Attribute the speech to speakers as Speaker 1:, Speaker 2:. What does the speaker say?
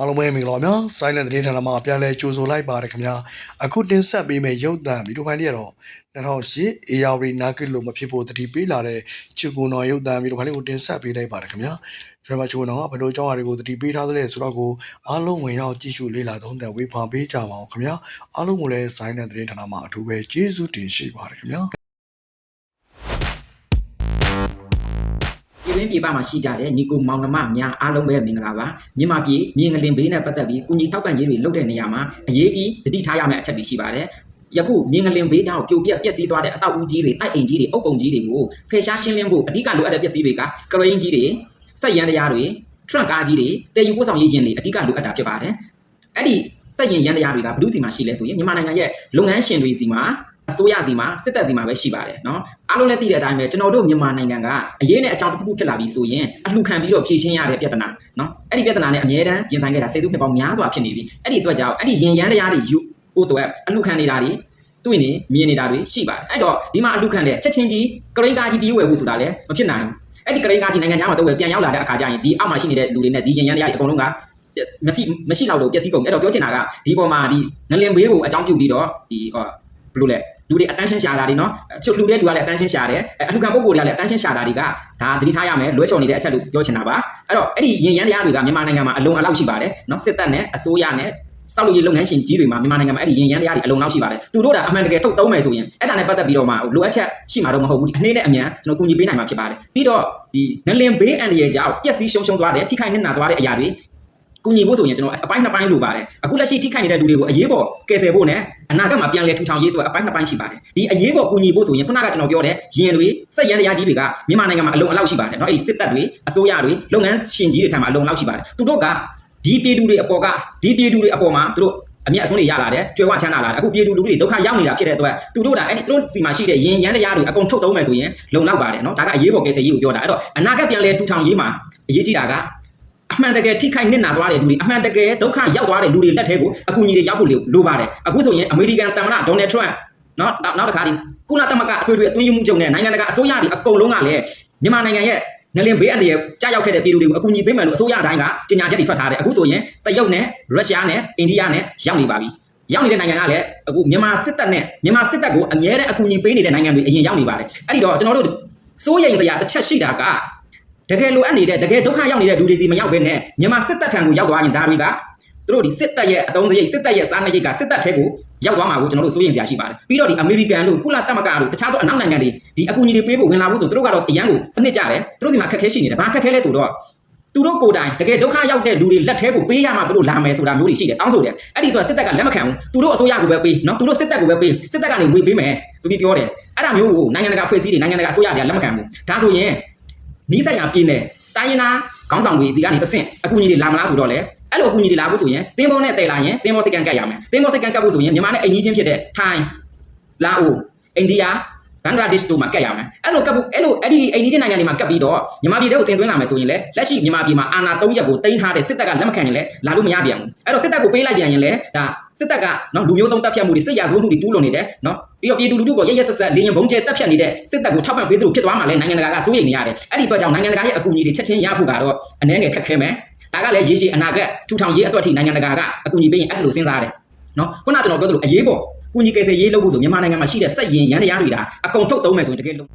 Speaker 1: အားလုံးပဲမင်္ဂလာပါများ Silent သတင်းဌာနမှာပြန်လည်ကြိုဆိုလိုက်ပါတယ်ခင်ဗျာအခုတင်ဆက်ပေးမယ့်ရုပ်သံဗီဒီယိုဖိုင်လေးကတော့2008 AR နာဂစ်လို့မဖြစ်ဖို့တတိပေးလာတဲ့ချူကွန်တော်ရုပ်သံဗီဒီယိုဖိုင်လေးကိုတင်ဆက်ပေးလိုက်ပါတယ်ခင်ဗျာဒီမှာချူကွန်တော်ကဘယ်လိုအကြောင်းအရာတွေကိုတတိပေးထားသလဲဆိုတော့ကိုအားလုံးဝင်ရောက်ကြည့်ရှုလေ့လာသုံးသပ်ဝေဖန်ပေးကြပါအောင်ခင်ဗျာအားလုံးကိုလည်း Silent သတင်းဌာနမှာအထူးပဲကျေးဇူးတင်ရှိပါတယ်ခင်ဗျာ
Speaker 2: တွင်းပြည်ပမှာရှိကြတဲ့ညီကိုမောင်နှမများအားလုံးပဲမင်္ဂလာပါမြန်မာပြည်မြေငလင်ဘေးနဲ့ပတ်သက်ပြီးကုညီထောက်ပံ့ရေးတွေလုပ်တဲ့နေရာမှာအရေးကြီးတတိထားရမယ့်အချက်တွေရှိပါတယ်ယခုမြေငလင်ဘေးကြောင့်ပြိုပြက်ပျက်စီးသွားတဲ့အဆောက်အဦကြီးတွေတိုက်အိမ်ကြီးတွေအုပ်ပုံကြီးတွေကိုဖယ်ရှားရှင်းလင်းဖို့အဓိကလိုအပ်တဲ့ပစ္စည်းတွေကကရိန်းကြီးတွေစက်ရန်တရားတွေထရန့်ကားကြီးတွေတည်ယူပို့ဆောင်ရေးခြင်းတွေအဓိကလိုအပ်တာဖြစ်ပါတယ်အဲ့ဒီစက်ရင်ရန်တရားတွေကဘယ်သူစီမှာရှိလဲဆိုရင်မြန်မာနိုင်ငံရဲ့လုပ်ငန်းရှင်တွေစီမှာ အစိုးရစီမှာစစ်တပ်စီမှာပဲရှိပါတယ်နော်အားလုံးလည်းသိတဲ့အတိုင်းပဲကျွန်တော်တို့မြန်မာနိုင်ငံကအရေးနဲ့အကြောင်းတစ်ခုခုဖြစ်လာပြီဆိုရင်အလှခံပြီးတော့ဖြေရှင်းရတဲ့ပြဿနာနော်အဲ့ဒီပြဿနာနဲ့အမြဲတမ်းရင်ဆိုင်ခဲ့တာစေစုဖြစ်ပေါင်းများစွာဖြစ်နေပြီအဲ့ဒီအတွက်ကြောင့်အဲ့ဒီရင်ရမ်းတရားတွေယူဖို့တော့အလှခံနေတာတွေတွေ့နေမြင်နေတာတွေရှိပါတယ်အဲ့တော့ဒီမှာအလှခံတဲ့ချက်ချင်းကြီးကရိန်းကားကြီးပြေးဝယ်ဖို့ဆိုတာလည်းမဖြစ်နိုင်ဘူးအဲ့ဒီကရိန်းကားကြီးနိုင်ငံခြားမှာတော့ပြန်ရောက်လာတဲ့အခါကျရင်ဒီအောက်မှာရှိနေတဲ့လူတွေနဲ့ဒီရင်ရမ်းတရားတွေအကုန်လုံးကမရှိမရှိတော့လို့ပျက်စီးကုန်ပြီအဲ့တော့ပြောချင်တာကဒီပေါ်မှာဒီငလင်ဘေးကိုအကြောင်းပြုပြီးတော့ဒီဟောဘယ်လိုလဲ လူတွေ attention ရှာတာတွေနော်ချွတ်လူတဲ့လူကလည်း attention ရှာတယ်အလှခံပုံကိုယ်တွေကလည်း attention ရှာတာတွေကဒါသတိထားရမယ်လွဲချော်နေတဲ့အချက်လို့ပြောချင်တာပါအဲ့တော့အဲ့ဒီရင်ရန်တရားတွေကမြန်မာနိုင်ငံမှာအလုံးအလောက်ရှိပါတယ်နော်စစ်တပ်နဲ့အစိုးရနဲ့စောက်လို့ရလုပ်ငန်းရှင်ကြီးတွေမှာမြန်မာနိုင်ငံမှာအဲ့ဒီရင်ရန်တရားတွေအလုံးလောက်ရှိပါတယ်သူတို့ကအမှန်တကယ်ထုတ်သုံးမယ်ဆိုရင်အဲ့ဒါနဲ့ပတ်သက်ပြီးတော့မှလိုအပ်ချက်ရှိမှာတော့မဟုတ်ဘူးဒီအနည်းနဲ့အမြန်ကျွန်တော်ကူညီပေးနိုင်မှာဖြစ်ပါတယ်ပြီးတော့ဒီငလင်ဘေးအန်ဒီရဲ့ကြောင့်ပျက်စီးရှုံးရှုံးသွားတယ်ထိခိုက်နစ်နာသွားတဲ့အရာတွေ ကူညီဖို့ဆိုရင်ကျွန်တော်အပိုင်းနှစ်ပိုင်းလိုပါတယ်အခုလက်ရှိထိခိုက်နေတဲ့လူတွေကိုအရေးပေါ်ကယ်ဆယ်ဖို့နဲ့အနာဂတ်မှာပြန်လည်ထူထောင်ရေးအတွက်အပိုင်းနှစ်ပိုင်းရှိပါတယ်ဒီအရေးပေါ်ကူညီဖို့ဆိုရင်ခုနကကျွန်တော်ပြောတဲ့ရင်တွေစက်ရန်တရားကြီးတွေကမြန်မာနိုင်ငံမှာအလုံးအလောက်ရှိပါတယ်เนาะအဲ့ဒီစစ်တပ်တွေအစိုးရတွေလုပ်ငန်းရှင်ကြီးတွေထံမှာအလုံးအလောက်ရှိပါတယ်သူတို့ကဒီပြည်သူတွေအပေါ်ကဒီပြည်သူတွေအပေါ်မှာသူတို့အမြတ်အစွန်းတွေရလာတယ်ကြွယ်ဝချမ်းသာလာတယ်အခုပြည်သူလူထုတွေဒုက္ခရောက်နေတာဖြစ်တဲ့အတွက်သူတို့ကအဲ့ဒီသူတို့စီမှာရှိတဲ့ရင်ရန်တရားတွေအကုန်ထုတ်သုံးမယ်ဆိုရင်လုံလောက်ပါတယ်เนาะဒါကအရေးပေါ်ကယ်ဆယ်ရေးကိုပြောတာအဲ့တော့အနာဂတ်ပြန်လည်ထူထောင်ရေးမှာအရေးကြီးတာက အမှန်တကယ်ထိခိုက်နစ်နာသွားတဲ့လူတွေအမှန်တကယ်ဒုက္ခရောက်သွားတဲ့လူတွေလက်ထဲကိုအကူအညီတွေရောက်ဖို့လိုပါတယ်အခုဆိုရင်အမေရိကန်သမ္မတဒေါ်နယ်ထရန့်နော်နောက်တစ်ခါဒီကုလသမဂ္ဂအထွေထွေအတွင်းရေးမှူးချုပ်နဲ့နိုင်ငံတကာအစိုးရတွေအကုန်လုံးကလည်းမြန်မာနိုင်ငံရဲ့နလင်ဘေးအန္တရာယ်ကြားရောက်ခဲ့တဲ့ပြည်သူတွေကိုအကူအညီပေးမယ်လို့အစိုးရတိုင်းကကြေညာချက်တွေထွက်ထားတယ်အခုဆိုရင်တရုတ်နဲ့ရုရှားနဲ့အိန္ဒိယနဲ့ရောက်နေပါပြီရောက်နေတဲ့နိုင်ငံကလည်းအခုမြန်မာစစ်တပ်နဲ့မြန်မာစစ်တပ်ကိုအငြင်းတဲ့အကူအညီပေးနေတဲ့နိုင်ငံတွေအရင်ရောက်နေပါတယ်အဲ့ဒီတော့ကျွန်တော်တို့စိုးရိမ်စရာတစ်ချက်ရှိတာက တကယ်လိုအပ်နေတဲ့တကယ်ဒုက္ခရောက်နေတဲ့လူတွေစီမရောက်ဘဲနဲ့မြန်မာစစ်တပ်ထံကိုရောက်သွားရင်ဒါတွေကသူတို့ဒီစစ်တပ်ရဲ့အတုံးစရိတ်စစ်တပ်ရဲ့စားနပ်ရိတ်ကစစ်တပ်ထဲကိုရောက်သွားမှာကိုကျွန်တော်တို့စိုးရိမ်စရာရှိပါတယ်ပြီးတော့ဒီအမေရိကန်တို့ကုလသမဂ္ဂတို့တခြားသောအနောက်နိုင်ငံတွေဒီအကူအညီတွေပေးဖို့ဝင်လာဖို့ဆိုသူတို့ကတော့အရန်ကိုစနစ်ကြတယ်သူတို့စီမှာခက်ခဲရှိနေတယ်ဘာခက်ခဲလဲဆိုတော့သူတို့ကိုယ်တိုင်တကယ်ဒုက္ခရောက်တဲ့လူတွေလက်ထဲကိုပေးရမှသူတို့လာမယ်ဆိုတာမျိုးတွေရှိတယ်တောင်းဆိုတယ်အဲ့ဒီတော့စစ်တပ်ကလက်မခံဘူးသူတို့အစိုးရကိုပဲပေးနော်သူတို့စစ်တပ်ကိုပဲပေးစစ်တပ်ကနေဝေပေးမယ်ဆိုပြီးပြောတယ်အဲ့ဒါမျိုးကိုနိုင်ငံတကာဖွဲ့စည်းတွေနိုင်ငံတကာအစိုးရတွေကလက်မခံဘူးဒါဆိုရင် နီးစပ်ရာပြည်နယ်တိုင်းရင်းသားခေါင်းဆောင်တွေစီကနေတဆင့်အကူအညီတွေလာမလားဆိုတော့လေအဲ့လိုအကူအညီတွေလာဖို့ဆိုရင်တင်းဘောနဲ့တည်လာရင်တင်းဘောစိတ်ကံကတ်ရမယ်တင်းဘောစိတ်ကံကတ်ဖို့ဆိုရင်မြန်မာနဲ့အိမ်ကြီးချင်းဖြစ်တဲ့ထိုင်းလာအိုအိန္ဒိယ ဘင်္ဂလားဒေ့ရှ်တို့မှာကတ်ရမယ်အဲ့လိုကတ်ဖို့အဲ့လိုအဲ့ဒီအိမ်ကြီးချင်းနိုင်ငံတွေမှာကတ်ပြီးတော့မြန်မာပြည်တွေကိုတင်သွင်းလာမယ်ဆိုရင်လေလက်ရှိမြန်မာပြည်မှာအာဏာ၃ရက်ကိုတင်ထားတဲ့စစ်တပ်ကလက်မခံရင်လေလာလို့မရပြန်ဘူးအဲ့တော့စစ်တပ်ကိုပေးလိုက်ပြန်ရင်လေဒါစစ်တပ်ကနော်လူမျိုးသုံးတပ်ဖြတ်မှုတွေစစ်ရာဇဝတ်မှုတွေကျူးလွန်နေတယ်နော်ပြီးတော့ပြည်သူလူထုကိုရရဆက်ဆက်လေရင်ဘုံကျဲတပ်ဖြတ်နေတဲ့စစ်တပ်ကိုထောက်ပံ့ပေးသူဖြစ်သွားမှလည်းနိုင်ငံတကာကစိုးရိမ်နေရတယ်အဲ့ဒီအတွက်ကြောင့်နိုင်ငံတကာရဲ့အကူအညီတွေချက်ချင်းရဖို့ကတော့အနည်းငယ်ခက်ခဲမယ်ဒါကလည်းရေရှည်အနာဂတ်ထူထောင်ရေးအတွက်ထိနိုင်ငံတကာကအကူအညီပေးရင်အဲ့လိုစဉ်းစားတယ်နော်ခုနကျွန်တော်ပြောသလိုအရေးပေါ် ကူညီကယ်ဆယ်ရေးလုပ်ဖို့ဆိုမြန်မာနိုင်ငံမှာရှိတဲ့စက်ရင်ရန်တရားတွေဒါအကုန်ထုတ်သုံးမယ်ဆိုရင်တကယ်လို့